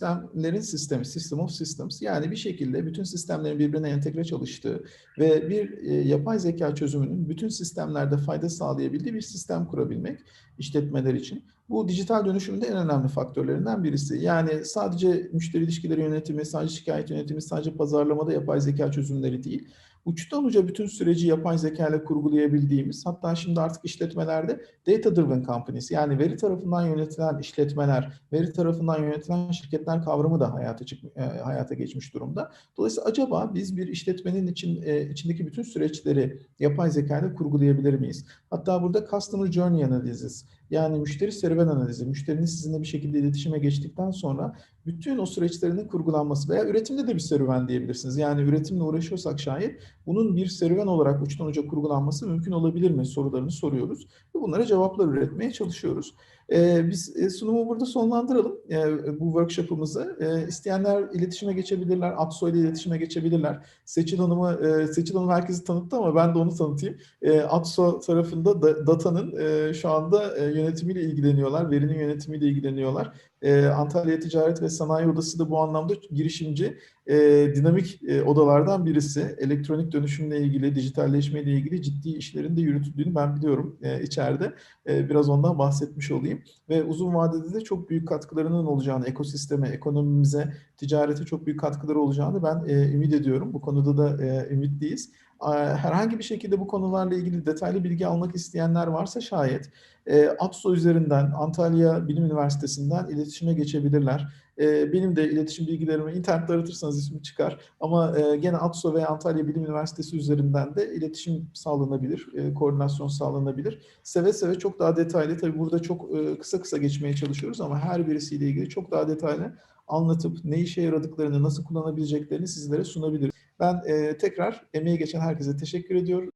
sistemlerin sistemi, system of systems yani bir şekilde bütün sistemlerin birbirine entegre çalıştığı ve bir e, yapay zeka çözümünün bütün sistemlerde fayda sağlayabildiği bir sistem kurabilmek işletmeler için. Bu dijital dönüşümün de en önemli faktörlerinden birisi. Yani sadece müşteri ilişkileri yönetimi, sadece şikayet yönetimi, sadece pazarlamada yapay zeka çözümleri değil. Uçtan uca bütün süreci yapay zeka ile kurgulayabildiğimiz, hatta şimdi artık işletmelerde data driven companies yani veri tarafından yönetilen işletmeler, veri tarafından yönetilen şirketler kavramı da hayata çık, e, hayata geçmiş durumda. Dolayısıyla acaba biz bir işletmenin için e, içindeki bütün süreçleri yapay zeka ile kurgulayabilir miyiz? Hatta burada customer journey analizis yani müşteri serüven analizi, müşterinin sizinle bir şekilde iletişime geçtikten sonra bütün o süreçlerinin kurgulanması veya üretimde de bir serüven diyebilirsiniz. Yani üretimle uğraşıyorsak şayet bunun bir serüven olarak uçtan uca kurgulanması mümkün olabilir mi sorularını soruyoruz ve bunlara cevaplar üretmeye çalışıyoruz. Ee, biz e, sunumu burada sonlandıralım e, bu workshop'ımızı. E, isteyenler iletişime geçebilirler, Atso ile iletişime geçebilirler. Seçil Hanım'ı, e, Seçil Hanım herkesi tanıttı ama ben de onu tanıtayım. E, Atso tarafında da, datanın e, şu anda e, yönetimiyle ilgileniyorlar, verinin yönetimiyle ilgileniyorlar. E, Antalya Ticaret ve Sanayi Odası da bu anlamda girişimci, e, dinamik e, odalardan birisi. Elektronik dönüşümle ilgili, dijitalleşmeyle ilgili ciddi işlerin de yürütüldüğünü ben biliyorum e, içeride. E, biraz ondan bahsetmiş olayım. Ve uzun vadede de çok büyük katkılarının olacağını, ekosisteme, ekonomimize, ticarete çok büyük katkıları olacağını ben e, ümit ediyorum. Bu konuda da e, ümitliyiz herhangi bir şekilde bu konularla ilgili detaylı bilgi almak isteyenler varsa şayet e, ATSO üzerinden Antalya Bilim Üniversitesi'nden iletişime geçebilirler. E, benim de iletişim bilgilerimi internette aratırsanız ismi çıkar. Ama e, gene ATSO ve Antalya Bilim Üniversitesi üzerinden de iletişim sağlanabilir, e, koordinasyon sağlanabilir. Seve seve çok daha detaylı, tabii burada çok e, kısa kısa geçmeye çalışıyoruz ama her birisiyle ilgili çok daha detaylı anlatıp ne işe yaradıklarını, nasıl kullanabileceklerini sizlere sunabiliriz. Ben e, tekrar emeği geçen herkese teşekkür ediyorum.